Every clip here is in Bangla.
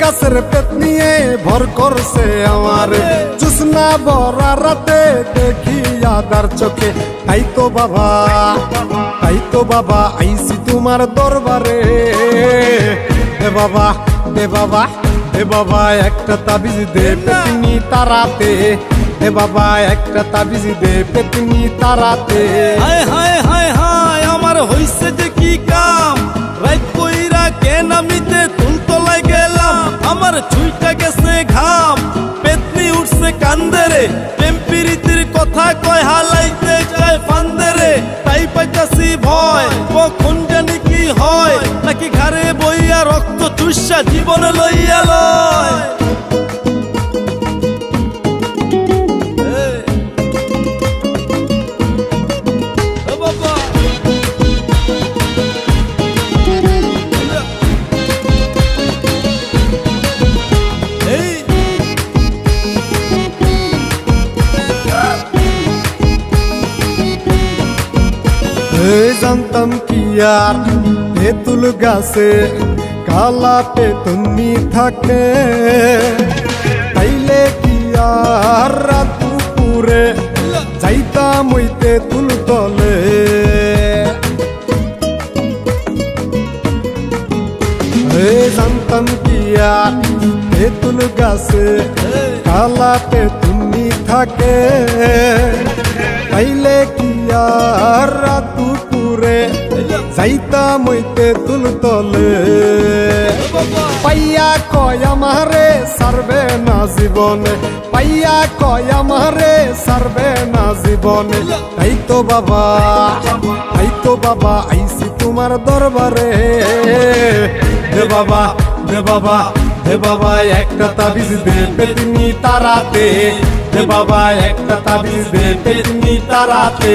গাছের পেট নিয়ে ভর করছে আমার। জুসনা বরা রাতে দেখি আদার চোখে তাই তো বাবা তাই তো বাবা আইসি তোমার দরবারে। দে বাবা দে বাবা দে বাবা, একটা তাবিজ দে পেতনি তারাতে। দে বাবা, একটা তাবিজ দে পেতনি তারাতে। হায় হায় হায় হায়, আমার হইছে যে কি কাম? কান্দেরে টেম্পিরিতির কথা কয়, হালাইতে চায় ফান্দেরে তাই পাইতাছি ভয়, কখন জানি কি হয়। নাকি ঘরে বইয়া রক্ত চুষা জীবন লইয়া লয়। জানতাম কি আর তেঁতুল গাছে, কালা পেতনি থাকে। তাইলে কি আর রাত দুপুরে যাইতাম ওই তেঁতুল তলে? জানতাম কি আর তেঁতুল গাছে, কালা পেতনি থাকে। তাইলে কি আর যাইতাম মইতে তেঁতুল তলে। পাইয়া কয় আমারে সারবে না জীবনে, পাইয়া কয় আমারে সারবে না জীবনে। তাই তো বাবা তাই তো বাবা আইসি তোমার দরবারে। দে বাবা দে বাবা, হে বাবা, একটা তাবিজ দে পেতনি তারাতে। দে বাবা, একটা তাবিজ দে পেতনি তারাতে।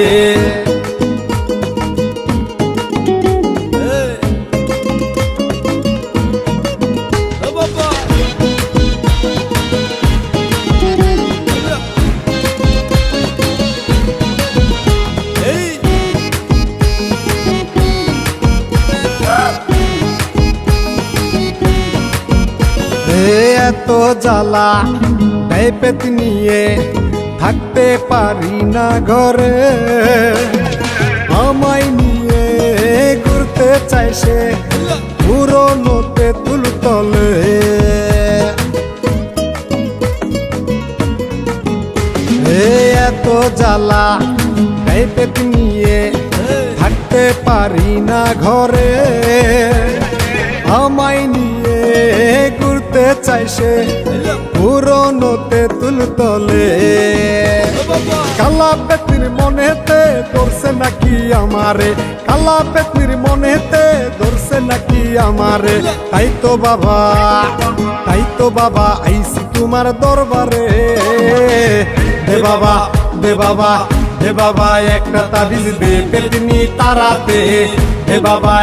এত জ্বালা দেয় পেত নিয়ে থাকতে পারি না ঘরে। আমায় নিয়ে ঘুরতে চাইছে পুরোনোতে তুল তলে এ এত জ্বালা দেয় নিয়ে থাকতে পারি না ঘরে। আমায় নিয়ে চাই সে পুরোনোতে তুল তলে। কালা পেতির মনেতে ধরছে নাকি আমারে? কালা পেতির মনেতে ধরছে নাকি আমারে? তাই তো বাবা, তাই তো বাবা আইসি তোমার দরবারে। দে বাবা দে বাবা দে বাবা, একটা তাবিজ দে পেতনি তারাতে। দে বাবা